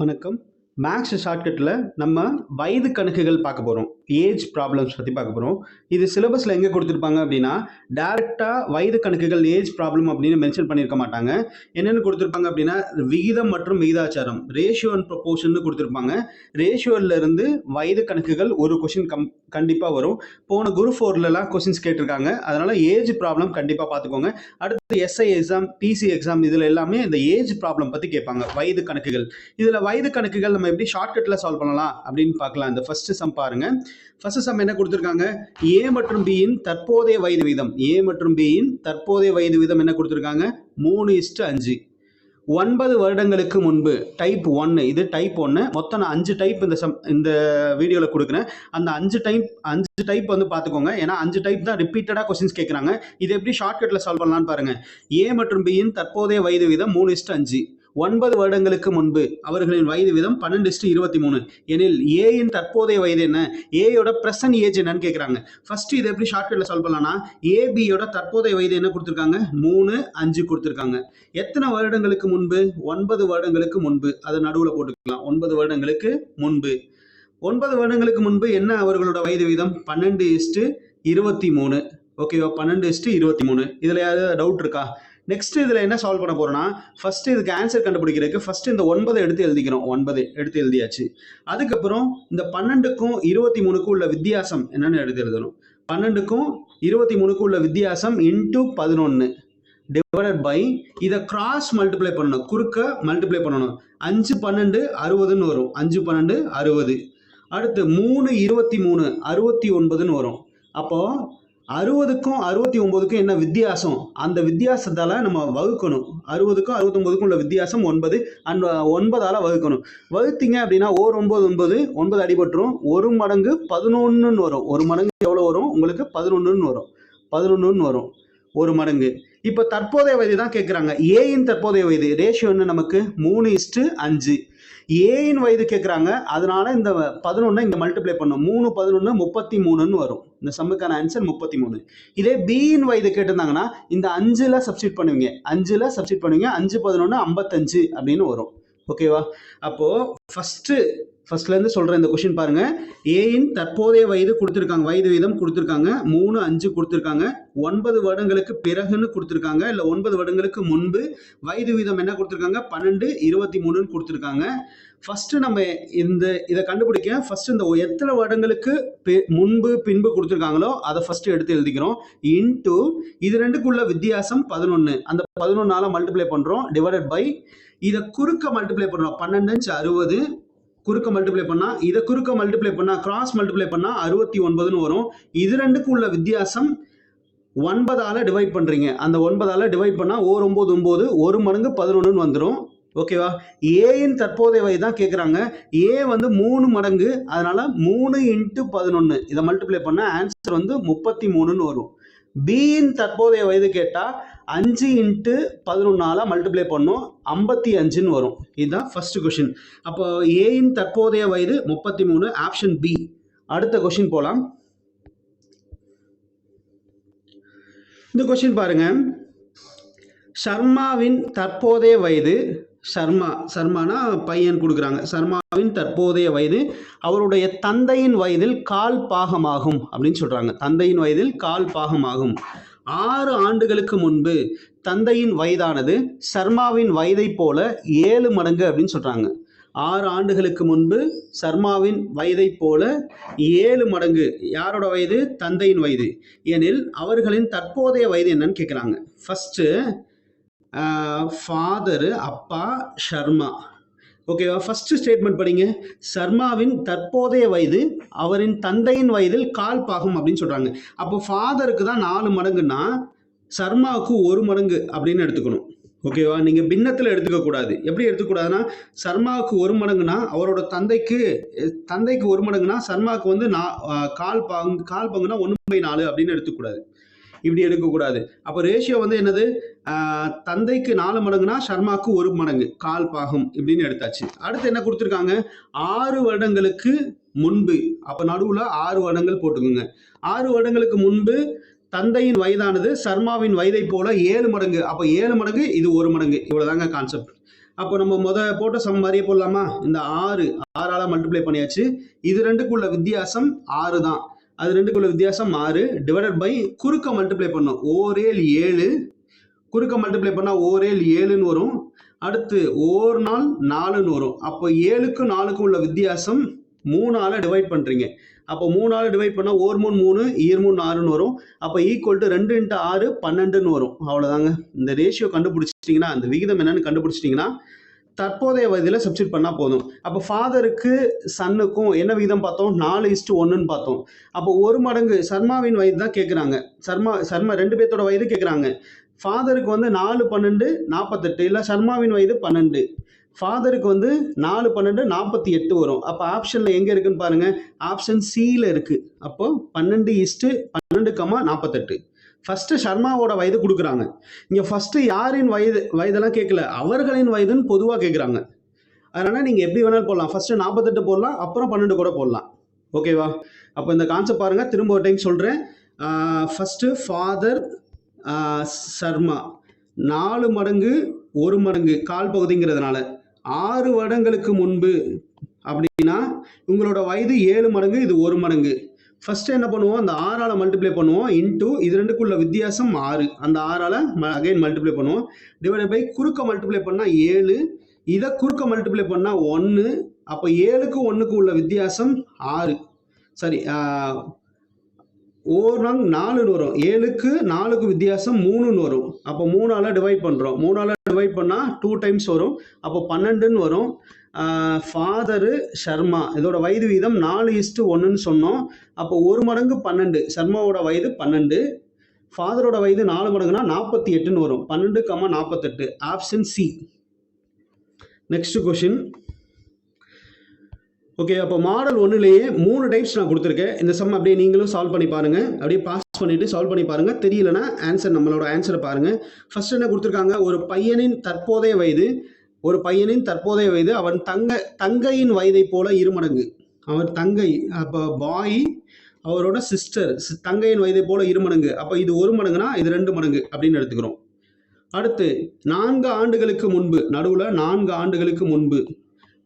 வணக்கம். மேக்ஸ் ஷார்ட்கட்டில் நம்ம வயது கணக்குகள் பார்க்க போகிறோம் ஏஜ் ப்ராப்ளம்ஸ் பற்றி பார்க்க போகிறோம் இது சிலபஸில் எங்கே கொடுத்துருப்பாங்க அப்படின்னா டேரெக்டாக வயது கணக்குகள் ஏஜ் ப்ராப்ளம் அப்படின்னு மென்ஷன் பண்ணியிருக்க மாட்டாங்க. என்னென்னு கொடுத்துருப்பாங்க அப்படின்னா விகிதம் மற்றும் விகிதாச்சாரம் ரேஷியோ அண்ட் ப்ரொபோஷன் கொடுத்துருப்பாங்க. ரேஷியோலேருந்து வயது கணக்குகள் ஒரு கொஷின் கம் கண்டிப்பாக வரும். போன குரு ஃபோர்லலாம் கொஷின்ஸ் கேட்டிருக்காங்க. அதனால் ஏஜ் ப்ராப்ளம் கண்டிப்பாக பார்த்துக்கோங்க. அடுத்து எஸ்ஐ எக்ஸாம் பிசி எக்ஸாம் இதில் எல்லாமே இந்த ஏஜ் ப்ராப்ளம் பற்றி கேட்பாங்க. வயது கணக்குகள். இதில் வயது கணக்குகள் நம்ம எப்படி ஷார்ட்கட்டில் சால்வ் பண்ணலாம் அப்படின்னு பார்க்கலாம். இந்த ஃபர்ஸ்ட் சம் பாருங்க. ஃபர்ஸ்ட் சம் என்ன கொடுத்துருக்காங்க? ஏ மற்றும் பியின் தற்போதைய வயது வீதம் ஏ மற்றும் பியின் தற்போதைய வயது வீதம் என்ன கொடுத்துருக்காங்க? மூணு இஸ்ட்டு அஞ்சு. ஒன்பது வருடங்களுக்கு முன்பு டைப் ஒன்று இது டைப் ஒன்று மொத்தம் நான் அஞ்சு டைப் இந்த சம் இந்த வீடியோவில் கொடுக்குறேன். அந்த அஞ்சு டைப் அஞ்சு டைப் வந்து பார்த்துக்கோங்க. ஏன்னா அஞ்சு டைப் தான் ரிப்பீட்டடாக கொஸ்டின்ஸ் கேட்குறாங்க இது எப்படி ஷார்ட்கட்டில் சால்வ் பண்ணலான்னு பாருங்கள் ஏ மற்றும் பியின் தற்போதைய வயது வீதம் மூணு இஸ்ட்டு அஞ்சு. ஒன்பது வருடங்களுக்கு முன்பு அவர்களின் வயது வீதம் பன்னெண்டு இஸ்டு இருபத்தி மூணு. எனில் ஏயின் தற்போதைய வயது என்ன? ஏயோட ப்ரெசன்ட் ஏஜ் என்னன்னு கேட்குறாங்க ஃபர்ஸ்ட் இது எப்படி ஷார்ட்கட்டில் சால்வ் பண்ணலாம்னா ஏபியோட தற்போதைய வயது என்ன கொடுத்துருக்காங்க? மூணு அஞ்சு கொடுத்துருக்காங்க. எத்தனை வருடங்களுக்கு முன்பு? ஒன்பது வருடங்களுக்கு முன்பு. அதை நடுவில் போட்டுக்கலாம். ஒன்பது வருடங்களுக்கு முன்பு. ஒன்பது வருடங்களுக்கு முன்பு என்ன அவர்களோட வயது வீதம்? பன்னெண்டு இஸ்டு இருபத்தி மூணு. ஓகேவா பன்னெண்டு இஸ்டு இருபத்தி மூணு. இதில் ஏதாவது டவுட் இருக்கா? நெக்ஸ்ட் இதில் என்ன சால்வ் பண்ண போகிறோம்னா ஃபர்ஸ்ட் இதுக்கு ஆன்சர் கண்டுபிடிக்கிறதுக்கு ஃபர்ஸ்ட் இந்த ஒன்பதை எடுத்து எழுதிக்கிறோம். ஒன்பது எடுத்து எழுதியாச்சு. அதுக்கப்புறம் இந்த பன்னெண்டுக்கும் இருபத்தி மூணுக்கும் உள்ள வித்தியாசம் என்னன்னு எடுத்து எழுதணும். பன்னெண்டுக்கும் இருபத்தி மூணுக்கும் உள்ள வித்தியாசம் இன்டூ பதினொன்று டிவைடட் பை இதை கிராஸ் மல்டிப்ளை பண்ணணும். குறுக்க மல்டிப்ளை பண்ணணும். அஞ்சு பன்னெண்டு அறுபதுன்னு வரும். அஞ்சு பன்னெண்டு அறுபது. அடுத்து மூணு இருபத்தி மூணு அறுபத்தி ஒன்பதுன்னு வரும். அப்போது அறுபதுக்கும் அறுபத்தி ஒன்பதுக்கும் என்ன வித்தியாசம்? அந்த வித்தியாசத்தால் நம்ம வகுக்கணும். அறுபதுக்கும் அறுபத்தொம்போதுக்கும் உள்ள வித்தியாசம் ஒன்பது. அண்ட் ஒன்பதால் வகுக்கணும். வகுத்தீங்க அப்படின்னா ஓர் ஒன்பது ஒன்பது ஒன்பது அடிபட்டுரும். ஒரு மடங்கு பதினொன்றுன்னு வரும். ஒரு மடங்கு எவ்வளோ வரும்? உங்களுக்கு பதினொன்றுன்னு வரும். பதினொன்றுன்னு வரும். ஒரு மடங்கு. இப்போ தற்போதைய வயது தான் கேட்குறாங்க ஏயின் தற்போதைய வயது. ரேஷியோ என்ன நமக்கு? மூணு இஸ்ட்டு அஞ்சு. ஏயின் வயது கேட்குறாங்க அதனால இந்த பதினொன்று இங்கே மல்டிப்ளை பண்ணும். மூணு பதினொன்று முப்பத்தி மூணுன்னு வரும். இந்த சம்முக்கான ஆன்சர் முப்பத்தி மூணு இதே பியின் வயது கேட்டிருந்தாங்கன்னா இந்த அஞ்சில் சப்ஸ்டியூட் பண்ணுவீங்க. அஞ்சில் சப்ஸ்டியூட் பண்ணுவீங்க. அஞ்சு பதினொன்று ஐம்பத்தஞ்சு அப்படின்னு வரும். ஓகேவா அப்போது ஃபஸ்ட்டு ஃபர்ஸ்ட்லேருந்து சொல்கிறேன் இந்த கொஷின் பாருங்க. ஏயின் தற்போதைய வயது கொடுத்துருக்காங்க. வயது வீதம் கொடுத்துருக்காங்க. மூணு அஞ்சு கொடுத்துருக்காங்க. ஒன்பது வருடங்களுக்கு பிறகுன்னு கொடுத்துருக்காங்க. இல்லை ஒன்பது வருடங்களுக்கு முன்பு வயது வீதம் என்ன கொடுத்துருக்காங்க? பன்னெண்டு இருபத்தி மூணுன்னு கொடுத்துருக்காங்க. ஃபஸ்ட்டு நம்ம இந்த இதை கண்டுபிடிக்க ஃபஸ்ட்டு இந்த எத்தனை வருடங்களுக்கு முன்பு பின்பு கொடுத்துருக்காங்களோ அதை ஃபஸ்ட்டு எடுத்து எழுதிக்கிறோம். இன்ட்டு இது ரெண்டுக்குள்ள வித்தியாசம் பதினொன்று அந்த பதினொன்னால மல்டிப்ளை பண்ணுறோம் டிவைடட் பை இதை குறுக்க மல்டிப்ளை பண்ணுறோம் பன்னெண்டு அறுபது குறுக்க மல்டிப்ளை பண்ணால் இதை குறுக்க மல்டிப்ளை பண்ணால் கிராஸ் மல்டிப்ளை பண்ணால் அறுபத்தி ஒன்பதுன்னு வரும். இது ரெண்டுக்கும் உள்ள வித்தியாசம் ஒன்பதால் டிவைட் பண்ணுறீங்க அந்த ஒன்பதால் டிவைட் பண்ணால் ஓர் ஒம்பது ஒம்பது ஒரு மடங்கு பதினொன்றுன்னு வந்துடும் ஓகேவா ஏயின் தற்போதைய வயது தான் கேட்குறாங்க ஏ வந்து மூணு மடங்கு அதனால் மூணு இன்ட்டு பதினொன்று இதை மல்டிப்ளை பண்ணால் ஆன்சர் வந்து முப்பத்தி மூணுன்னு வரும். பியின் தற்போதைய வயது கேட்டால் அஞ்சு இன்ட்டு பதினொன்னால் மல்டிப்ளை பண்ணோம் ஐம்பத்தி அஞ்சுன்னு வரும். இதுதான் ஃபஸ்ட்டு கொஷின் அப்போ ஏயின் தற்போதைய வயது முப்பத்தி மூணு ஆப்ஷன் பி அடுத்த கொஷின் போகலாம் இந்த கொஷின் பாருங்கள் சர்மாவின் தற்போதைய வயது சர்மா சர்மானா பையன் கொடுக்குறாங்க. சர்மாவின் தற்போதைய வயது அவருடைய தந்தையின் வயதில் கால் பாகமாகும் அப்படின்னு சொல்கிறாங்க தந்தையின் வயதில் கால் பாகமாகும். ஆறு ஆண்டுகளுக்கு முன்பு தந்தையின் வயதானது சர்மாவின் வயதைப் போல ஏழு மடங்கு அப்படின்னு சொல்றாங்க. ஆறு ஆண்டுகளுக்கு முன்பு சர்மாவின் வயதைப் போல ஏழு மடங்கு. யாரோட வயது? தந்தையின் வயது. எனில் அவர்களின் தற்போதைய வயது என்னன்னு கேட்குறாங்க ஃபஸ்ட்டு ஃபாதரு அப்பா ஷர்மா ஓகேவா ஃபர்ஸ்ட் ஸ்டேட்மெண்ட் படிங்க. சர்மாவின் தற்போதைய வயது அவரின் தந்தையின் வயதில் கால் பாகம் அப்படின்னு சொல்கிறாங்க அப்போ ஃபாதருக்கு தான் நாலு மடங்குன்னா சர்மாவுக்கு ஒரு மடங்கு அப்படின்னு எடுத்துக்கணும். ஓகேவா நீங்கள் பின்னத்தில் எடுத்துக்கக்கூடாது எப்படி எடுத்துக்கூடாதுன்னா சர்மாவுக்கு ஒரு மடங்குனா அவரோட தந்தைக்கு தந்தைக்கு ஒரு மடங்குனா சர்மாவுக்கு வந்து நா கால் பங்கு கால் பங்குனா ஒன்று பை நாலு அப்படின்னு எடுத்துக்கூடாது இப்படி எடுக்கக்கூடாது. அப்போ ரேஷியோ வந்து என்னது? தந்தைக்கு நாலு மடங்குனா சர்மாக்கு ஒரு மடங்கு கால் பாகம் இப்படின்னு எடுத்தாச்சு. அடுத்து என்ன கொடுத்துருக்காங்க? ஆறு வருடங்களுக்கு முன்பு அப்போ நடுவில் ஆறு வருடங்கள் போட்டுக்கோங்க. ஆறு வருடங்களுக்கு முன்பு தந்தையின் வயதானது சர்மாவின் வயதை போல ஏழு மடங்கு அப்போ ஏழு மடங்கு இது ஒரு மடங்கு. இவ்வளோதாங்க கான்செப்ட் அப்போ நம்ம முத போட்ட சம் மாதிரியே போடலாமா? இந்த ஆறு ஆறால மல்டிப்ளை பண்ணியாச்சு. இது ரெண்டுக்குள்ள வித்தியாசம் ஆறு தான் அது ரெண்டுக்குள்ள வித்தியாசம் ஆறு. டிவைடட் பை குறுக்க மல்டிப்ளை பண்ணோம். ஓரேல் ஏழு குறுக்க மல்டிப்ளை பண்ணால் ஓரேல் ஏழுன்னு வரும். அடுத்து ஓர் நாள் நாலுன்னு வரும். அப்போ ஏழுக்கும் நாலுக்கும் உள்ள வித்தியாசம் மூணால் டிவைட் பண்ணுறீங்க அப்போ மூணால் டிவைட் பண்ணால் ஓர் மூணு மூணு ஈர் மூணு ஆறுன்னு வரும். அப்போ ஈக்குவல் டு ரெண்டு இன்ட்டு ஆறு பன்னெண்டுன்னு வரும். அவ்வளோதாங்க இந்த ரேஷியோ கண்டுபிடிச்சிட்டிங்கன்னா அந்த விகிதம் என்னன்னு கண்டுபிடிச்சிட்டிங்கன்னா தற்போதைய வயதில் சப்ஸ்டியூட் பண்ணால் போதும். அப்போ ஃபாதருக்கு சன்னுக்கும் என்ன விகிதம் பார்த்தோம்? நாலு இஸ்ட்டு ஒன்றுன்னு பார்த்தோம். அப்போ ஒரு மடங்கு சர்மாவின் வயது தான் கேட்குறாங்க சர்மா சர்மா ரெண்டு பேர்த்தோட வயது கேட்குறாங்க ஃபாதருக்கு வந்து நாலு பன்னெண்டு நாற்பத்தெட்டு இல்லை சர்மாவின் வயது பன்னெண்டு. ஃபாதருக்கு வந்து நாலு பன்னெண்டு நாற்பத்தி எட்டு வரும். அப்போ ஆப்ஷனில் எங்கே இருக்குன்னு பாருங்கள் ஆப்ஷன் சியில் இருக்குது அப்போது பன்னெண்டு இஸ்ட்டு பன்னெண்டு கமா நாற்பத்தெட்டு ஃபஸ்ட்டு சர்மாவோட வயது கொடுக்குறாங்க. இங்கே ஃபஸ்ட்டு யாரின் வயது வயதெல்லாம் கேட்கல? அவர்களின் வயதுன்னு பொதுவாக கேட்குறாங்க. அதனால் நீங்கள் எப்படி வேணாலும் போடலாம். ஃபஸ்ட்டு நாற்பத்தெட்டு போடலாம் அப்புறம் பன்னெண்டு கூட போடலாம். ஓகேவா அப்போ இந்த கான்செப்ட் பாருங்கள் திரும்ப ஒரு டைம் சொல்கிறேன் ஃபஸ்ட்டு ஃபாதர் சர்மா. நாலு மடங்கு ஒரு மடங்கு கால் பகுதிங்கிறதுனால. ஆறு வருடங்களுக்கு முன்பு அப்படின்னா உங்களோட வயது ஏழு மடங்கு இது ஒரு மடங்கு. ஃபஸ்ட்டு என்ன பண்ணுவோம்? அந்த ஆறால் மல்டிப்ளை பண்ணுவோம். இன்டூ இது ரெண்டுக்குள்ள வித்தியாசம் ஆறு. அந்த ஆறால் அகைன் மல்டிப்ளை பண்ணுவோம். டிவைட் பை குறுக்க மல்டிப்ளை பண்ணால் ஏழு. இதை குறுக்க மல்டிப்ளை பண்ணால் ஒன்று அப்போ ஏழுக்கு ஒன்றுக்கு உள்ள வித்தியாசம் ஆறு. சரி ஓர் நாங் நாலுன்னு வரும். ஏழுக்கு நாலுக்கு வித்தியாசம் மூணுன்னு வரும். அப்போ மூணால் டிவைட் பண்ணுறோம் மூணால் டிவைட் பண்ணால் டூ டைம்ஸ் வரும். அப்போ பன்னெண்டுன்னு வரும். ஃபாதரு சர்மா இதோட வயது வீதம் நாலு இஸ்ட்டு ஒன்றுன்னு சொன்னோம். அப்போ ஒரு மடங்கு பன்னெண்டு. சர்மாவோட வயது பன்னெண்டு. ஃபாதரோட வயது நாலு மடங்குனா நாற்பத்தி எட்டுன்னு வரும். பன்னெண்டு கம்மா நாற்பத்தெட்டு option C next question okay அப்போ மாடல் ஒன்றுலேயே மூணு டைப்ஸ் நான் கொடுத்துருக்கேன். இந்த சம் அப்படியே நீங்களும் சால்வ் பண்ணி பாருங்கள் அப்படியே பாஸ் பண்ணிவிட்டு சால்வ் பண்ணி பாருங்கள் தெரியலனா ஆன்சர் நம்மளோட ஆன்சரை பாருங்கள் ஃபஸ்ட் என்ன கொடுத்துருக்காங்க? ஒரு பையனின் தற்போதைய வயது. ஒரு பையனின் தற்போதைய வயது அவன் தங்க தங்கையின் வயதை போல இருமடங்கு அவர் தங்கை அப்போ பாய் அவரோட சிஸ்டர் தங்கையின் வயதை போல இருமடங்கு அப்போ இது ஒரு மடங்குனா இது ரெண்டு மடங்கு அப்படின்னு எடுத்துக்கிறோம். அடுத்து நான்கு ஆண்டுகளுக்கு முன்பு நடுவில் நான்கு ஆண்டுகளுக்கு முன்பு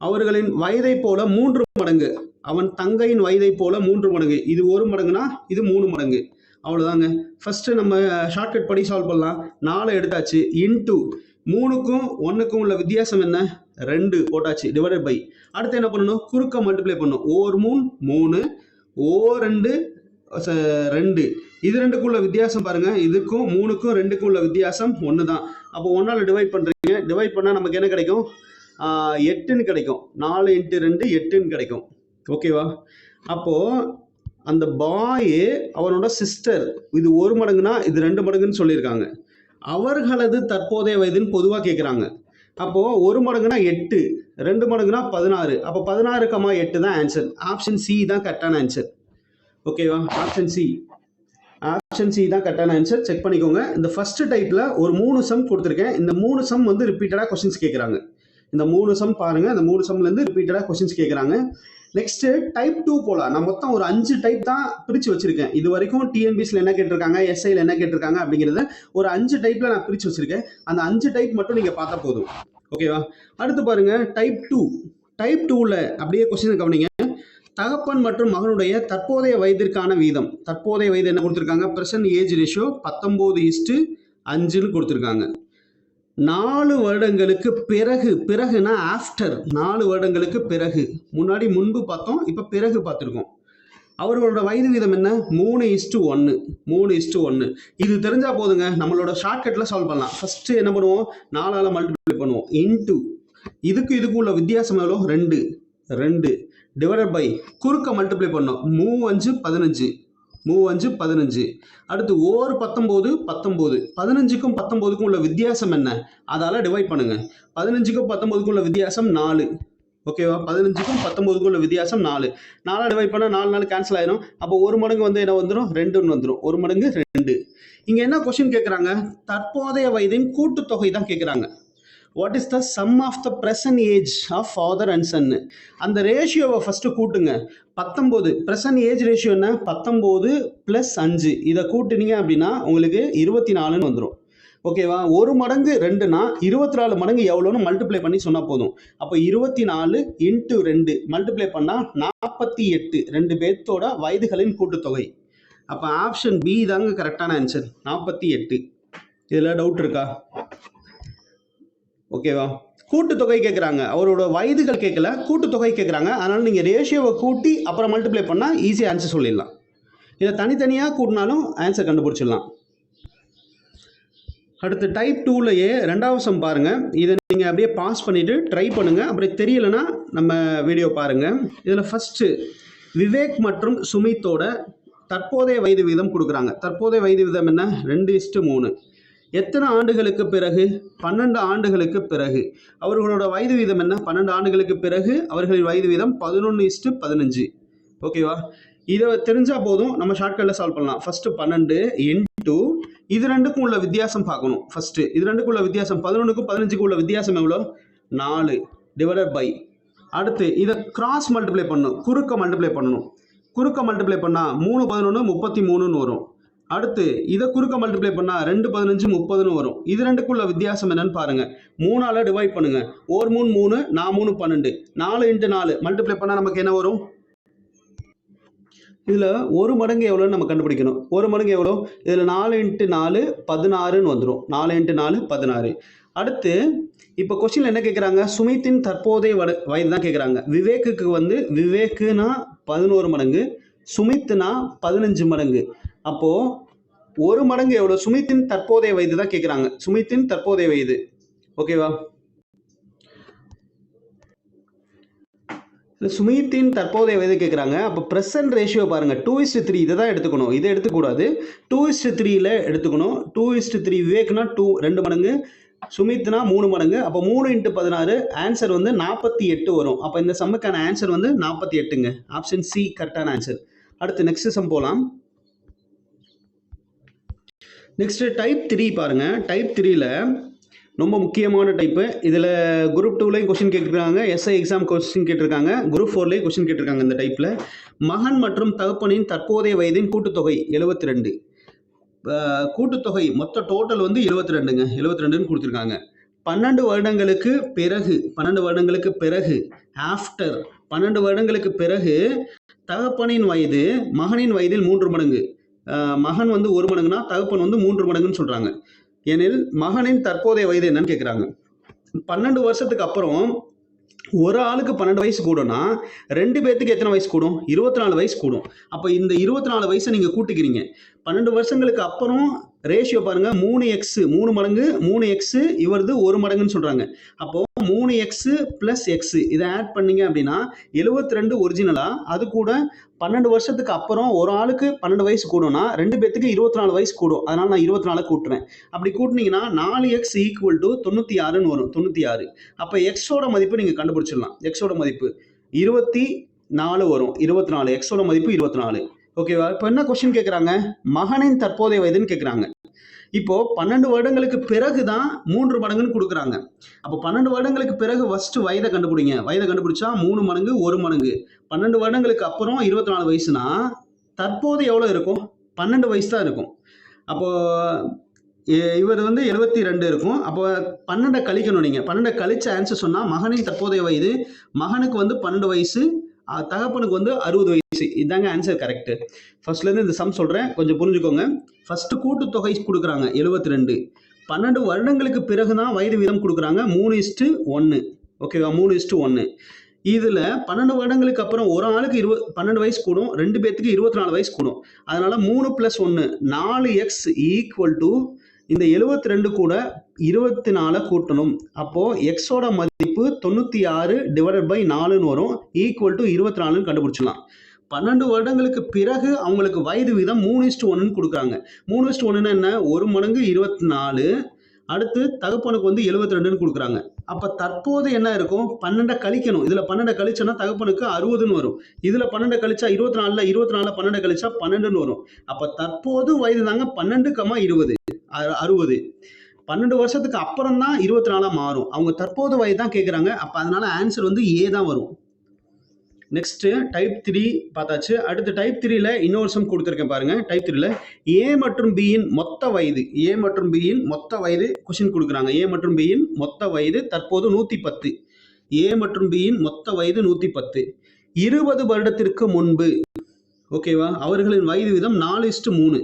அவர்களின் வயதை போல மூன்று மடங்கு. அவன் தங்கையின் வயதை போல மூன்று மடங்கு. இது ஒரு மடங்குனா இது மூணு மடங்கு. அவ்வளோதாங்க ஃபஸ்ட்டு நம்ம ஷார்ட்கட் படி சால்வ் பண்ணலாம். நாலு எடுத்தாச்சு இன்டூ மூணுக்கும் ஒன்றுக்கும் உள்ள வித்தியாசம் என்ன? ரெண்டு போட்டாச்சு டிவைடட் பை அடுத்து என்ன பண்ணணும்? குறுக்க மல்டிப்ளை பண்ணணும். ஓர் மூணு மூணு. ஓ ரெண்டு ரெண்டு. இது ரெண்டுக்குள்ள வித்தியாசம் பாருங்க. இதுக்கும் மூணுக்கும் ரெண்டுக்கும் உள்ள வித்தியாசம் ஒன்று தான் அப்போ ஒன்றால் டிவைட் பண்ணுறீங்க டிவைட் பண்ணால் நமக்கு என்ன கிடைக்கும்? எட்டுன்னு கிடைக்கும். நாலு இன்ட்டு ரெண்டு எட்டுன்னு கிடைக்கும். ஓகேவா அப்போது அந்த பாய் அவனோட சிஸ்டர் இது ஒரு மடங்குனா இது ரெண்டு மடங்குன்னு சொல்லியிருக்காங்க. அவர்களது தற்போதைய வயதுன்னு பொதுவாக கேட்குறாங்க அப்போது ஒரு மடங்குனா எட்டு ரெண்டு மடங்குனா பதினாறு. அப்போ பதினாறு கமா எட்டு தான் ஆன்சர் ஆப்ஷன் சி தான் கரெக்டான ஆன்சர் ஓகேவா ஆப்ஷன் சி ஆப்ஷன் சி தான் கரெக்டான ஆன்சர் செக் பண்ணிக்கோங்க. இந்த ஃபர்ஸ்ட் டைப்பில் ஒரு மூணு சம் கொடுத்துருக்கேன். இந்த மூணு சம் வந்து ரிப்பீட்டடாக கொஸ்டின்ஸ் கேட்குறாங்க இந்த மூணு சம் பாருங்க. இந்த மூணு சம்லேருந்து ரிப்பீட்டடாக கொஸ்டின்ஸ் கேட்குறாங்க நெக்ஸ்ட் டைப் டூ போலாம். நான் மொத்தம் ஒரு அஞ்சு டைப் தான் பிரித்து வச்சிருக்கேன். இது வரைக்கும் டிஎன்பிஎஸ்ல என்ன கேட்டிருக்காங்க? எஸ்ஐல என்ன கேட்டிருக்காங்க? அப்படிங்கிறத ஒரு அஞ்சு டைப்ல நான் பிரித்து வச்சிருக்கேன். அந்த அஞ்சு டைப் மட்டும் நீங்கள் பார்த்தா போதும். ஓகேவா அடுத்து பாருங்க டைப் டூ டைப் டூவில் அப்படியே கொஸ்டின் கவனிங்க. தகப்பன் மற்றும் மகனுடைய தற்போதைய வயதிற்கான வீதம். தற்போதைய வயது என்ன கொடுத்துருக்காங்க? பிரசன்ட் ஏஜ் ரேஷியோ பத்தொம்போது இஸ்ட்டு அஞ்சுன்னு கொடுத்துருக்காங்க. நாலு வருடங்களுக்கு பிறகு பிறகுனா ஆஃப்டர் நாலு வருடங்களுக்கு பிறகு. முன்னாடி முன்பு பார்த்தோம் இப்போ பிறகு பார்த்துருக்கோம். அவர்களோட வயது வீதம் என்ன? மூணு இஸ்டு ஒன்று மூணு இஸ்டு ஒன்று இது தெரிஞ்சால் போதுங்க நம்மளோட ஷார்ட்கட்டில் சால்வ் பண்ணலாம். ஃபஸ்ட்டு என்ன பண்ணுவோம்? நாலால் மல்டிப்ளை பண்ணுவோம். இன்ட்டு இதுக்கு இதுக்கு உள்ள வித்தியாசம் எவ்வளோ? ரெண்டு. ரெண்டு. டிவைடட் பை குறுக்க மல்டிப்ளை பண்ணோம். மூ அஞ்சு பதினஞ்சு. மூவஞ்சு பதினஞ்சு. அடுத்து ஓர் பத்தொம்போது பத்தொம்போது. பதினஞ்சுக்கும் பத்தொம்போதுக்கும் உள்ள வித்தியாசம் என்ன? அதால் டிவைட் பண்ணுங்க. பதினஞ்சுக்கும் பத்தொம்போதுக்கும் உள்ள வித்தியாசம் நாலு. ஓகேவா பதினஞ்சுக்கும் பத்தொம்போதுக்கும் உள்ள வித்தியாசம் நாலு. நாலாக டிவைட் பண்ணால் நாலு நாள் கேன்சல் ஆயிரும். அப்போ ஒரு மடங்கு வந்து என்ன வந்துடும் ரெண்டுன்னு வந்துடும் ஒரு மடங்கு ரெண்டு. இங்கே என்ன கொஸ்டின் கேட்குறாங்க தற்போதைய வயதின் கூட்டுத்தொகை தான் கேட்குறாங்க what is the sum of the present age of father and சன்னு அந்த ரேஷியோவை ஃபஸ்ட்டு கூட்டுங்க. பத்தொம்போது. ப்ரெசன்ட் ஏஜ் ரேஷியோ என்ன? பத்தொம்போது ப்ளஸ் அஞ்சு. இதை கூட்டினீங்க அப்படின்னா உங்களுக்கு இருபத்தி நாலுன்னு வந்துடும் ஓகேவா ஒரு மடங்கு ரெண்டுனா இருபத்தி நாலு மடங்கு எவ்வளோன்னு மல்டிப்ளை பண்ணி சொன்னால் போதும். அப்போ இருபத்தி நாலு இன்ட்டு ரெண்டு. மல்டிப்ளை பண்ணால் நாற்பத்தி எட்டு. ரெண்டு பேர்த்தோட வயதுகளின் கூட்டுத்தொகை. அப்போ ஆப்ஷன் பி தாங்க கரெக்டான ஆன்சர் நாற்பத்தி எட்டு. இதில் டவுட் இருக்கா? ஓகேவா கூட்டுத்தொகை கேட்குறாங்க அவரோட வயதுகள் கேட்கல கூட்டுத்தொகை கேட்குறாங்க அதனால் நீங்கள் ரேஷியோவை கூட்டி அப்புறம் மல்டிப்ளை பண்ணால் ஈஸியாக ஆன்சர் சொல்லிடலாம். இதை தனித்தனியாக கூட்டினாலும் ஆன்சர் கண்டுபிடிச்சிடலாம். அடுத்து டைப் டூலையே ரெண்டாவது சம் பாருங்கள் இதை நீங்கள் அப்படியே பாஸ் பண்ணிவிட்டு ட்ரை பண்ணுங்கள் அப்படி தெரியலனா நம்ம வீடியோ பாருங்கள் இதில் ஃபஸ்ட்டு விவேக் மற்றும் சுமித்தோட தற்போதைய வயது வீதம் கொடுக்குறாங்க. தற்போதைய வயது வீதம் என்ன? ரெண்டு இஸ்ட்டு மூணு. எத்தனை ஆண்டுகளுக்கு பிறகு? பன்னெண்டு ஆண்டுகளுக்கு பிறகு. அவர்களோட வயது வீதம் என்ன? பன்னெண்டு ஆண்டுகளுக்கு பிறகு அவர்களின் வயது வீதம் பதினொன்று இஸ்ட்டு பதினஞ்சு. ஓகேவா இதை தெரிஞ்சால் போதும். நம்ம ஷார்ட்கட்டில் சால்வ் பண்ணலாம். ஃபஸ்ட்டு பன்னெண்டு இன்டூ இது ரெண்டுக்கும் உள்ள வித்தியாசம் பார்க்கணும். ஃபஸ்ட்டு இது ரெண்டுக்கும் உள்ள வித்தியாசம். பதினொன்றுக்கும் பதினஞ்சுக்கும் உள்ள வித்தியாசம் எவ்வளோ? நாலு டிவைடட் பை அடுத்து இதை கிராஸ் மல்டிப்ளை பண்ணணும். குறுக்க மல்டிப்ளை பண்ணணும். குறுக்க மல்டிப்ளை பண்ணால் மூணு பதினொன்று முப்பத்தி மூணுன்னு வரும். அடுத்து இதை குறுக்க மல்டிப்ளை பண்ணால் ரெண்டு பதினஞ்சு முப்பதுன்னு வரும். இது ரெண்டுக்குள்ள வித்தியாசம் என்னன்னு பாருங்க. மூணால் டிவைட் பண்ணுங்க. ஒரு மூணு மூணு நான் மூணு பன்னெண்டு. நாலு இன்ட்டு நாலு. மல்டிப்ளை பண்ணால் நமக்கு என்ன வரும்? இதில் ஒரு மடங்கு எவ்வளோன்னு நம்ம கண்டுபிடிக்கணும். ஒரு மடங்கு எவ்வளோ இதில் நாலு இன்ட்டு நாலு பதினாறுன்னு வந்துடும் நாலு இன்ட்டு நாலு பதினாறு. அடுத்து இப்போ கொஸ்டின்ல என்ன கேட்குறாங்க சுமித்தின் தற்போதைய வட வயது தான் கேட்குறாங்க விவேக்குக்கு வந்து விவேக்குனா பதினோரு மடங்கு சுமித்துனா பதினஞ்சு மடங்கு. அப்போது ஒரு மடங்கு எவ்வளோ சுமித்தின் தற்போதைய வயது தான் கேட்குறாங்க சுமித்தின் தற்போதைய வயது. ஓகேவா சுமித்தின் தற்போதைய வயது கேட்குறாங்க அப்போ ப்ரெசன்ட் ரேஷியோ பாருங்கள் டூ இஸ்ட் த்ரீ இதை தான் எடுத்துக்கணும். இதை எடுத்துக்கூடாது டூ இஸ்ட் த்ரீயில் எடுத்துக்கணும். டூ இஸ்ட் த்ரீ விவேக்னா டூ ரெண்டு மடங்கு. சுமித்னா மூணு மடங்கு. அப்போ மூணு இன்ட்டு பதினாறு ஆன்சர் வந்து நாற்பத்தி எட்டு வரும். அப்போ இந்த சம்முக்கான ஆன்சர் வந்து நாற்பத்தி எட்டுங்க. ஆப்ஷன் சி கரெக்டான ஆன்சர் அடுத்து நெக்ஸ்ட் சம் போகலாம் நெக்ஸ்ட்டு டைப் த்ரீ பாருங்கள் டைப் த்ரீயில் ரொம்ப முக்கியமான டைப்பு இதில் குரூப் டூலேயும் கொஸ்டின் கேட்டிருக்காங்க. எஸ்ஐ எக்ஸாம் கொஸ்டின் கேட்டிருக்காங்க. குரூப் ஃபோர்லேயும் கொஸ்டின் கேட்டிருக்காங்க இந்த டைப்பில் மகன் மற்றும் தகப்பனின் தற்போதைய வயதின் கூட்டுத்தொகை எழுபத்தி ரெண்டு கூட்டுத்தொகை மொத்த டோட்டல் வந்து எழுபத்தி ரெண்டுங்க எழுபத்தி ரெண்டுன்னு கொடுத்துருக்காங்க. பன்னெண்டு வருடங்களுக்கு பிறகு பன்னெண்டு வருடங்களுக்கு பிறகு ஆஃப்டர் பன்னெண்டு வருடங்களுக்கு பிறகு தகப்பனின் வயது மகனின் வயதில் மூன்று மடங்கு. மகன் வந்து ஒரு மடங்குனா தகப்பன் வந்து மூன்று மடங்குன்னு சொல்கிறாங்க எனில் மகனின் தற்போதைய வயது என்னன்னு கேட்குறாங்க பன்னெண்டு வருஷத்துக்கு அப்புறம் ஒரு ஆளுக்கு பன்னெண்டு வயசு கூடும்னா ரெண்டு பேர்த்துக்கு எத்தனை வயசு கூடும்? இருபத்தி நாலு வயசு கூடும். அப்போ இந்த இருபத்தி நாலு வயசை நீங்கள் கூட்டிக்கிறீங்க. பன்னெண்டு வருஷங்களுக்கு அப்புறம் ரேஷியோ பாருங்கள் மூணு எக்ஸு மூணு மடங்கு மூணு எக்ஸு இவரது ஒரு மடங்குன்னு சொல்கிறாங்க அப்போ மூணு எக்ஸு ப்ளஸ் எக்ஸு இதை ஆட் பண்ணிங்க அப்படின்னா எழுபத்தி ரெண்டு ஒரிஜினலாக அது கூட பன்னெண்டு வருஷத்துக்கு அப்புறம் ஒரு ஆளுக்கு பன்னெண்டு வயசு கூடும்னா ரெண்டு பேர்த்துக்கு இருபத்தி நாலு வயசு கூடும். அதனால் நான் இருபத்தி நாலு கூட்டுறேன் அப்படி கூட்டினீங்கன்னா நாலு எக்ஸ் ஈக்குவல் டு தொண்ணூற்றி ஆறுன்னு வரும் தொண்ணூற்றி ஆறு அப்போ எக்ஸோட மதிப்பு நீங்கள் கண்டுபிடிச்சிடலாம். எக்ஸோட மதிப்பு இருபத்தி நாலு வரும் இருபத்தி நாலு எக்ஸோட மதிப்பு இருபத்தி நாலு ஓகேவா இப்போ என்ன கொஸ்டின் கேட்குறாங்க மகனின் தற்போதைய வயதுன்னு கேட்குறாங்க இப்போ பன்னெண்டு வருடங்களுக்கு பிறகு தான் மூன்று மடங்குன்னு கொடுக்குறாங்க. அப்போ பன்னெண்டு வருடங்களுக்கு பிறகு ஃபர்ஸ்ட் வயதை கண்டுபிடிங்க. வயதை கண்டுபிடிச்சா மூணு மடங்கு ஒரு மடங்கு. பன்னெண்டு வருடங்களுக்கு அப்புறம் இருபத்தி நாலு வயசுனா தற்போது எவ்வளோ இருக்கும்? பன்னெண்டு வயசு தான் இருக்கும். அப்போ இவர் வந்து எழுபத்தி ரெண்டு இருக்கும். அப்போ பன்னெண்டை கழிக்கணும் நீங்கள் பன்னெண்டை கழிச்ச ஆன்சர் சொன்னால் மகனின் தற்போதைய வயது மகனுக்கு வந்து பன்னெண்டு வயசு தகப்பனுக்கு வந்து அறுபது வயசு. இதாங்க ஆன்சர் கரெக்டு ஃபர்ஸ்ட்லேருந்து இந்த சம் சொல்கிறேன் கொஞ்சம் புரிஞ்சுக்கோங்க. ஃபர்ஸ்ட் கூட்டுத்தொகை கொடுக்குறாங்க எழுபத்தி ரெண்டு பன்னெண்டு வருடங்களுக்கு பிறகு தான் வயது வீதம் கொடுக்குறாங்க. மூணு இஸ்ட்டு ஒன்று ஓகேவா மூணு இஸ்ட்டு ஒன்று இதில் பன்னெண்டு வருடங்களுக்கு அப்புறம் ஒரு ஆளுக்கு இருபது பன்னெண்டு வயசு கூடும். ரெண்டு பேர்த்துக்கு இருபத்தி நாலு வயசு கூடும். அதனால் மூணு ப்ளஸ் ஒன்று நாலு எக்ஸ் ஈக்குவல் டு இந்த எழுபத்தி ரெண்டு கூட இருபத்தி நாலை கூட்டணும் அப்போது எக்ஸோட மதிப்பு தொண்ணூற்றி ஆறு டிவைடட் பை நாலுன்னு வரும். ஈக்குவல் டு இருபத்தி நாலுன்னு கண்டுபிடிச்சிடலாம். பன்னெண்டு வருடங்களுக்கு பிறகு அவங்களுக்கு வயது வீதம் மூணு இஸ்ட் ஒன்றுன்னு கொடுக்குறாங்க. மூணு இஸ்ட் ஒன்றுன்னா என்ன? ஒரு மடங்கு இருபத்தி நாலு. அடுத்து தகப்பனுக்கு வந்து எழுபத்தி ரெண்டுன்னு கொடுக்குறாங்க. அப்போ தற்போது என்ன இருக்கும்? பன்னெண்டை கழிக்கணும். இதில் பன்னெண்டை கழிச்சோன்னா தகப்பனுக்கு அறுபதுன்னு வரும். இதில் பன்னெண்டை கழிச்சா இருபத்தி நாலில் இருபத்தி நாலில் பன்னெண்டை கழிச்சா பன்னெண்டுன்னு வரும். அப்போ தற்போது வயது தாங்க பன்னெண்டு கம்மா இருபது. அறுபது. பன்னெண்டு வருஷத்துக்கு அப்புறம் தான் இருபத்தி நாலாக மாறும். அவங்க தற்போது வயது தான் கேட்குறாங்க அப்போ அதனால ஆன்சர் வந்து ஏ தான் வரும். நெக்ஸ்ட்டு டைப் த்ரீ பார்த்தாச்சு. அடுத்து டைப் த்ரீயில் இன்னொரு சம் கொடுத்துருக்கேன் பாருங்கள் டைப் த்ரீயில் ஏ மற்றும் பியின் மொத்த வயது. ஏ மற்றும் பியின் மொத்த வயது கொஷின் கொடுக்குறாங்க. ஏ மற்றும் பியின் மொத்த வயது தற்போது நூற்றி பத்து ஏ மற்றும் பியின் மொத்த வயது நூற்றி பத்து இருபது வருடத்திற்கு முன்பு ஓகேவா அவர்களின் வயது வீதம் நாலு இஸ்ட்டு மூணு.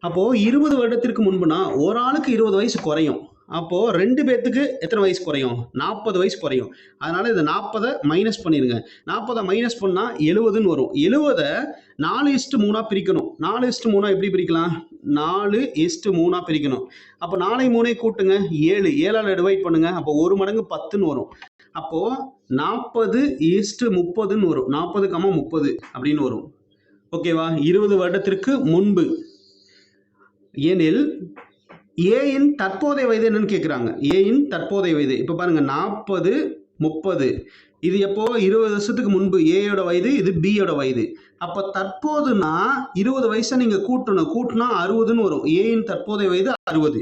அப்போது இருபது வருடத்திற்கு முன்புனா ஒரு ஆளுக்கு இருபது வயசு குறையும். அப்போது ரெண்டு பேர்த்துக்கு எத்தனை வயசு குறையும்? நாற்பது வயசு குறையும். அதனால் இந்த நாற்பதை மைனஸ் பண்ணிடுங்க நாற்பதை மைனஸ் பண்ணால் எழுபதுன்னு வரும். எழுபதை நாலு இஸ்ட்டு மூணாக பிரிக்கணும். நாலு இஸ்ட்டு மூணாக எப்படி பிரிக்கலாம்? நாலு இஸ்ட்டு மூணாக பிரிக்கணும். அப்போ நாளை மூணை கூட்டுங்க. ஏழு. ஏழால் டிவைட் பண்ணுங்கள் அப்போ ஒரு மடங்கு பத்துன்னு வரும். அப்போது நாற்பது ஈஸ்ட்டு முப்பதுன்னு வரும். நாற்பது கம்மா முப்பது அப்படின்னு வரும். ஓகேவா இருபது வருடத்திற்கு முன்பு. எனில் ஏயின் தற்போதைய வயது என்னன்னு கேட்குறாங்க ஏயின் தற்போதைய வயது. இப்போ பாருங்கள் நாற்பது முப்பது. இது எப்போ? இருபது வருஷத்துக்கு முன்பு. ஏயோட வயது இது பியோட வயது. அப்போ தற்போதுனா இருபது வயசை நீங்கள் கூட்டணும். கூட்டினா அறுபதுன்னு வரும். ஏயின் தற்போதைய வயது அறுபது.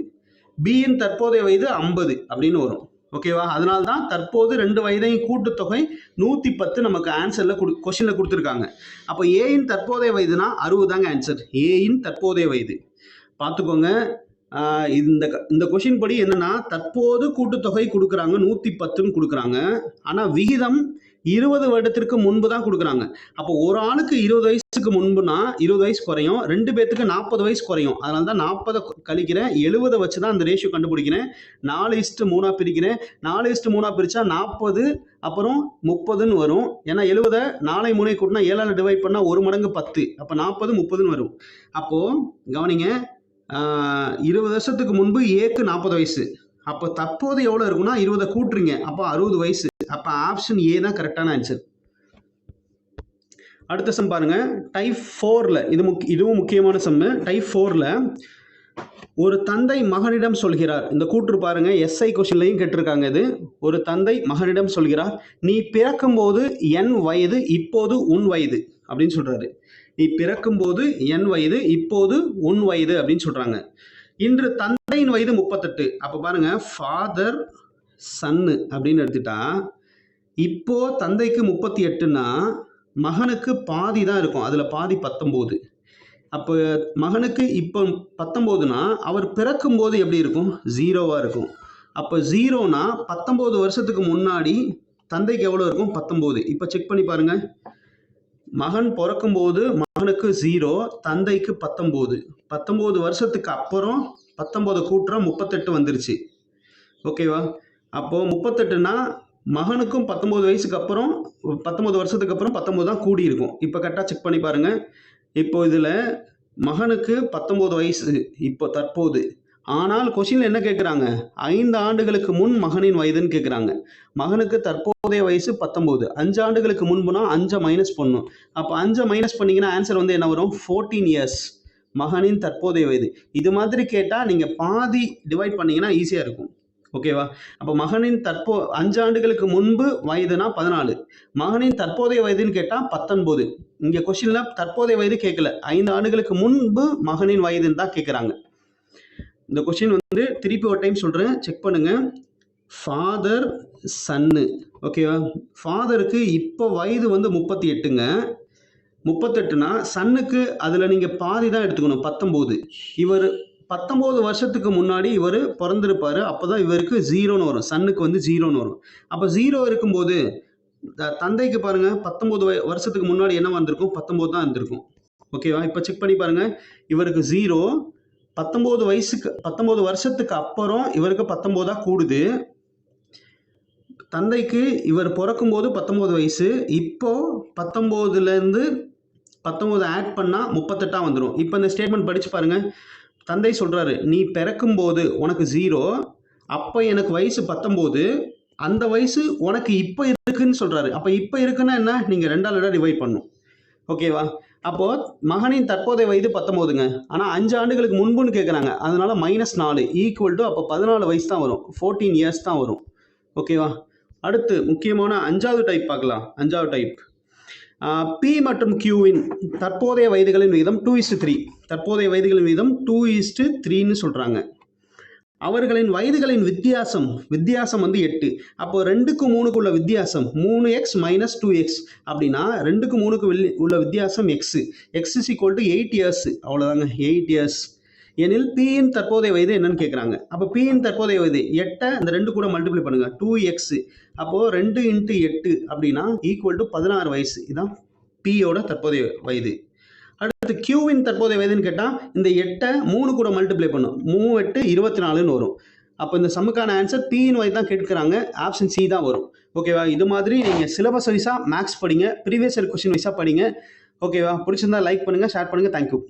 பியின் தற்போதைய வயது ஐம்பது அப்படின்னு வரும். ஓகேவா அதனால தான் தற்போது ரெண்டு வயதையும் கூட்டுத்தொகை நூற்றி பத்து நமக்கு ஆன்சரில் கொடு கொஷினில் கொடுத்துருக்காங்க. அப்போ ஏயின் தற்போதைய வயதுனா அறுபது தாங்க ஆன்சர் ஏயின் தற்போதைய வயது. பார்த்துக்கோங்க. இந்த க- இந்த கொஷின் படி என்னன்னா தற்போது கூட்டுத்தொகை கொடுக்குறாங்க நூற்றி பத்துன்னு கொடுக்குறாங்க. ஆனால் விகிதம் இருபது வருடத்திற்கு முன்பு தான் கொடுக்குறாங்க. அப்போ ஒரு ஆளுக்கு இருபது வயசுக்கு முன்புனா இருபது வயசு குறையும். ரெண்டு பேர்த்துக்கு நாற்பது வயசு குறையும். அதனால தான் நாற்பதை கழிக்கிறேன். எழுபதை வச்சு தான் அந்த ரேஷியோ கண்டுபிடிக்கிறேன். நாலு இஸ்ட்டு மூணாக பிரிக்கிறேன். நாலு இஸ்ட்டு மூணாக பிரித்தா நாற்பது அப்புறம் முப்பதுன்னு வரும். ஏன்னா எழுபதை நாளை மூணை கூட்டினா ஏழால் டிவைட் பண்ணால் ஒரு மடங்கு பத்து. அப்போ நாற்பது முப்பதுன்னு வரும். அப்போது கவனிங்க இருபது வருஷத்துக்கு முன்பு ஏக்கு நாற்பது வயசு. அப்போ தற்போது எவ்வளோ இருக்குன்னா இருபதை கூட்டுறீங்க. அப்போ அறுபது வயசு. அப்போ ஆப்ஷன் ஏ தான் கரெக்டான ஆன்சர் அடுத்த சம் பாருங்க. டைப் ஃபோரில் இது முக் இதுவும் முக்கியமான சம்மு டைப் ஃபோரில் ஒரு தந்தை மகனிடம் சொல்கிறார். இந்த கூற்று பாருங்க. எஸ்ஐ கொஸ்டின்லையும் கேட்டிருக்காங்க இது. ஒரு தந்தை மகனிடம் சொல்கிறார் நீ பிறக்கும்போது என் வயது இப்போது உன் வயது அப்படின்னு சொல்றாரு. நீ பிறக்கும்போது என் வயது இப்போது உன் வயது அப்படின்னு சொல்றாங்க. இன்று தந்தையின் வயது முப்பத்தெட்டு. அப்போ பாருங்க ஃபாதர் சன்னு அப்படின்னு எடுத்துட்டா இப்போ தந்தைக்கு முப்பத்தி எட்டுன்னா மகனுக்கு பாதி தான் இருக்கும். அதில் பாதி பத்தொம்போது. அப்போ மகனுக்கு இப்போ பத்தொம்போதுனா அவர் பிறக்கும்போது எப்படி இருக்கும்? ஜீரோவாக இருக்கும். அப்போ ஜீரோனா பத்தொம்போது வருஷத்துக்கு முன்னாடி தந்தைக்கு எவ்வளோ இருக்கும்? பத்தொம்போது. இப்போ செக் பண்ணி பாருங்க. மகன் பிறக்கும்போது மகனுக்கு ஜீரோ தந்தைக்கு பத்தொம்போது பத்தொம்போது வருஷத்துக்கு அப்புறம் பத்தொம்போது கூட்டுறோம் முப்பத்தெட்டு வந்துருச்சு. ஓகேவா அப்போது முப்பத்தெட்டுனா மகனுக்கும் பத்தொம்போது வயசுக்கு அப்புறம் பத்தொம்போது வருஷத்துக்கு அப்புறம் பத்தொம்போது தான் கூடி இருக்கும் இப்போ கரெக்டாக செக் பண்ணி பாருங்க. இப்போ இதில் மகனுக்கு பத்தொம்போது வயசு இப்போ தற்போது. ஆனால் கொஷின்ல என்ன கேட்குறாங்க? ஐந்து ஆண்டுகளுக்கு முன் மகனின் வயதுன்னு கேட்குறாங்க. மகனுக்கு தற்போதைய வயசு பத்தொம்போது அஞ்சு ஆண்டுகளுக்கு முன்புனா அஞ்சை மைனஸ் பண்ணும் அப்போ அஞ்சை மைனஸ் பண்ணீங்கன்னா ஆன்சர் வந்து என்ன வரும்? ஃபோர்டீன் இயர்ஸ் மகனின் தற்போதைய வயது. இது மாதிரி கேட்டால் நீங்கள் பாதி டிவைட் பண்ணீங்கன்னா ஈஸியாக இருக்கும். ஓகேவா அப்போ மகனின் தற்போ அஞ்சு ஆண்டுகளுக்கு முன்பு வயதுனா பதினாலு. மகனின் தற்போதைய வயதுன்னு கேட்டால் பத்தொன்பது. இங்கே கொஷினில் தற்போதைய வயது கேட்கல. ஐந்து ஆண்டுகளுக்கு முன்பு மகனின் வயதுன்னு தான் கேட்குறாங்க. இந்த கொஸ்டின் வந்து திருப்பி ஒரு டைம் சொல்கிறேன் செக் பண்ணுங்க. ஃபாதர் சன்னு ஓகேவா ஃபாதருக்கு இப்போ வயது வந்து முப்பத்தி எட்டுங்க. முப்பத்தெட்டுனா சன்னுக்கு அதில் நீங்கள் பாதி தான் எடுத்துக்கணும். பத்தொம்போது. இவர் பத்தொம்போது வருஷத்துக்கு முன்னாடி இவர் பிறந்திருப்பார். அப்போ தான் இவருக்கு ஜீரோன்னு வரும். சன்னுக்கு வந்து ஜீரோன்னு வரும். அப்போ ஜீரோ இருக்கும்போது த- தந்தைக்கு பாருங்க. பத்தொம்போது வய வருஷத்துக்கு முன்னாடி என்ன வந்திருக்கும்? பத்தொம்போது தான் இருந்திருக்கும் ஓகேவா இப்போ செக் பண்ணி பாருங்கள் இவருக்கு ஜீரோ பத்தொம்போது வயசுக்கு பத்தொம்போது வருஷத்துக்கு அப்புறம் இவருக்கு பத்தொம்போதா கூடுது. தந்தைக்கு இவர் பிறக்கும்போது பத்தொம்போது வயசு. இப்போ பத்தொம்போதுலேருந்து பத்தொம்போது ஆட் பண்ணால் முப்பத்தெட்டா வந்துடும் இப்போ இந்த ஸ்டேட்மெண்ட் படித்து பாருங்கள் தந்தை சொல்கிறாரு நீ பிறக்கும்போது உனக்கு ஜீரோ அப்போ எனக்கு வயசு பத்தொம்போது அந்த வயசு உனக்கு இப்போ இருக்குன்னு சொல்கிறாரு அப்போ இப்போ இருக்குன்னா என்ன? நீங்கள் ரெண்டால் டிவைட் பண்ணும் ஓகேவா அப்போது மகனின் தற்போதைய வயது பத்தொம்போதுங்க ஆனால் அஞ்சு ஆண்டுகளுக்கு முன்புன்னு கேட்குறாங்க அதனால மைனஸ் நாலு. ஈக்குவல் டு அப்போ பதினாலு வயசு தான் வரும். ஃபோர்டீன் இயர்ஸ் தான் வரும். ஓகேவா அடுத்து முக்கியமான அஞ்சாவது டைப் பார்க்கலாம். அஞ்சாவது டைப் பி மற்றும் கியூவின் தற்போதைய வயதுகளின் விகிதம் டூ இஸ்டு த்ரீ தற்போதைய வயதுகளின் விகிதம் டூ இஸ்டு த்ரீன்னு சொல்கிறாங்க அவர்களின் வயதுகளின் வித்தியாசம் வித்தியாசம் வந்து எட்டு. அப்போ ரெண்டுக்கு மூணுக்கு உள்ள வித்தியாசம் மூணு எக்ஸ் மைனஸ் டூ எக்ஸ் அப்படின்னா ரெண்டுக்கு மூணுக்கு உள்ள வித்தியாசம் x x is equal to eight years அவ்வளோதாங்க எயிட் இயர்ஸ் எனில் பியின் தற்போதைய வயது என்னன்னு கேட்குறாங்க அப்போ பியின் தற்போதைய வயது எட்டை அந்த ரெண்டு கூட மல்டிப்ளை பண்ணுங்க. டூ எக்ஸ் அப்போது ரெண்டு இன்ட்டு எட்டு அப்படின்னா ஈக்குவல் டு பதினாறு வயசு. இதுதான் பியோட தற்போதைய வயது. அடுத்து கியூவின் தற்போதைய வயதுன்னு கேட்டால் இந்த எட்டை மூணு கூட மல்டிப்ளை பண்ணும். மூணு எட்டு இருபத்தி நாலுன்னு வரும். அப்போ இந்த சம்முக்கான ஆன்சர் பியின் வயது தான் கேட்குறாங்க. ஆப்ஷன் சி தான் வரும். ஓகேவா இது மாதிரி நீங்கள் சிலபஸ் வைஸாக மேக்ஸ் படிங்க. ப்ரீவியஸ் இயர் கொஸ்டின் வைஸாக படிங்க. ஓகேவா பிடிச்சிருந்தா லைக் பண்ணுங்கள் ஷேர் பண்ணுங்கள் தேங்க்யூ